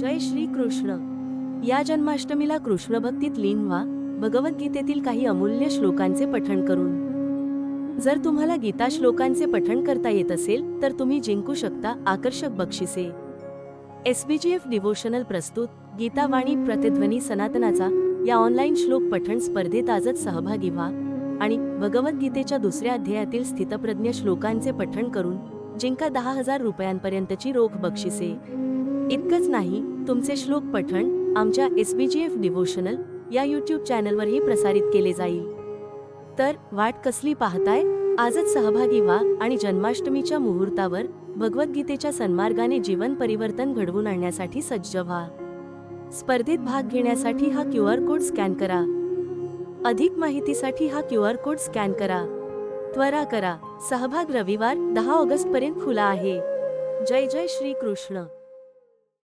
जय श्री कृष्ण. या जन्माष्टमीला कृष्ण भक्तीत लीन व्हा. भगवद्गीतेतील काही अमूल्य श्लोकांचे पठण करून. जर तुम्हाला गीता श्लोकांचे पठण करता येत असेल तर तुम्ही जिंकू शकता आकर्षक बक्षिसे. एसबीजीएफ डिव्होशनल प्रस्तुत गीतावाणी प्रतिध्वनी सनातनाचा या ऑनलाईन श्लोक पठण स्पर्धेत आजच सहभागी व्हा. आणि भगवद्गीतेच्या दुसऱ्या अध्यायातील स्थितप्रज्ञ श्लोकांचे पठण करून जिंका दहा हजार रुपयांपर्यंतची रोख बक्षिसे. इतकंच नाही तुमचे श्लोक पठण आमच्या एफ डिव्होशनल या यूट्यूब चॅनलवरही प्रसारित केले जाईल. तर वाट कसली पाहताय? आजच सहभागी व्हा आणि जन्माष्टमीच्या मुहूर्तावर भगवद्गीतेच्या सन्मार्गाने जीवन परिवर्तन घडवून आणण्यासाठी सज्ज व्हा. स्पर्धेत भाग घेण्यासाठी हा क्यू आर कोड स्कॅन करा. अधिक माहितीसाठी हा क्यू आर कोड स्कॅन करा. त्वरा करा. सहभाग रविवार दहा ऑगस्ट पर्यंत खुला आहे. जय जय श्री कृष्ण